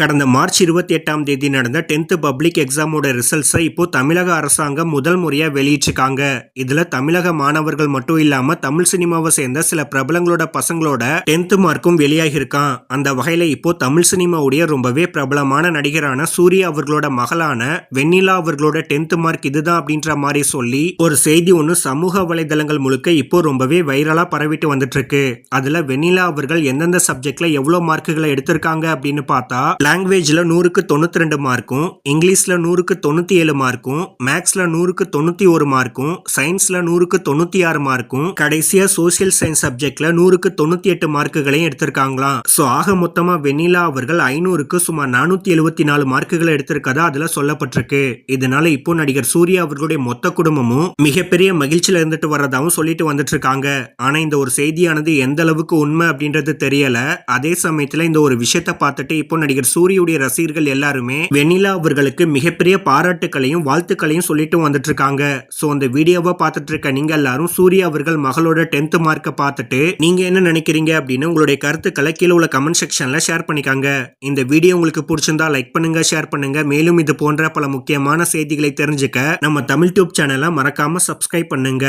கடந்த மார்ச் இருபத்தி எட்டாம் தேதி நடந்த டென்த்து பப்ளிக் எக்ஸாமோட ரிசல்ட்ஸை இப்போ தமிழக அரசாங்கம் முதல் முறையாக வெளியிட்டிருக்காங்க. இதில் தமிழக மாணவர்கள் மட்டும் இல்லாமல் தமிழ் சினிமாவை சேர்ந்த சில பிரபலங்களோட பசங்களோட டென்த்து மார்க்கும் வெளியாகியிருக்கான். அந்த வகையில் இப்போ தமிழ் சினிமாவுடைய ரொம்பவே பிரபலமான நடிகரான சூர்யா அவர்களோட மகளான வெண்ணிலா அவர்களோட டென்த்து மார்க் இதுதான் அப்படின்ற மாதிரி சொல்லி ஒரு செய்தி ஒன்று சமூக வலைதளங்கள் முழுக்க இப்போ ரொம்பவே வைரலாக பரவிட்டு வந்துட்டு இருக்கு. அதில் வெண்ணிலா அவர்கள் எந்தெந்த சப்ஜெக்ட்ல எவ்வளோ மார்க்குகளை எடுத்திருக்காங்க அப்படின்னு பார்த்தா லாங்குவேஜில் நூறுக்கு தொண்ணூற்றி ரெண்டு மார்க்கும் இங்கிலீஷில் நூறுக்கு தொண்ணூற்றி ஏழு மார்க்கும் மேக்ஸில் நூறுக்கு தொண்ணூற்றி ஒரு மார்க்கும் சயின்ஸில் நூறுக்கு தொண்ணூற்றி ஆறு மார்க்கும் கடைசியாக சோசியல் சயின்ஸ் சப்ஜெக்டில் நூறுக்கு தொண்ணூற்றி எட்டு மார்க்குகளையும் எடுத்திருக்காங்களாம். ஸோ ஆக மொத்தமாக வெண்ணிலா அவர்கள் ஐநூறுக்கு சுமார் நானூற்றி எழுபத்தி நாலு மார்க்குகளை எடுத்திருக்கதா அதில் சொல்லப்பட்டிருக்கு. இதனால இப்போ நடிகர் சூர்யா அவர்களுடைய மொத்த குடும்பமும் மிகப்பெரிய மகிழ்ச்சியில் இருந்துட்டு வர்றதாகவும் சொல்லிட்டு வந்துட்டு இருக்காங்க ஆனால் இந்த ஒரு செய்தியானது எந்த அளவுக்கு உண்மை அப்படின்றது தெரியல. அதே சமயத்தில் இந்த ஒரு விஷயத்தை பார்த்துட்டு இப்போ நடிகர் சூரியுடைய ரசிகர்கள் எல்லாருமே வெண்ணிலா அவர்களுக்கு மிகப்பெரிய பாராட்டுக்களையும் வாழ்த்துக்களையும் சொல்லிட்டு வந்துட்டு இருக்காங்க சோ அந்த வீடியோவை பார்த்துட்டு இருக்க நீங்க எல்லாரும் சூர்யா அவர்கள் மகளோட டென்த் மார்க்கை பார்த்துட்டு நீங்க என்ன நினைக்கிறீங்க அப்படின்னு உங்களுடைய கருத்துக்களை கீழே உள்ள கமெண்ட் செக்ஷன்ல ஷேர் பண்ணிக்காங்க. இந்த வீடியோ உங்களுக்கு பிடிச்சிருந்தா லைக் பண்ணுங்க ஷேர் பண்ணுங்க. மேலும் இது போன்ற பல முக்கியமான செய்திகளை தெரிஞ்சுக்க நம்ம தமிழ் டியூப் சேனலை மறக்காம சப்ஸ்கிரைப் பண்ணுங்க.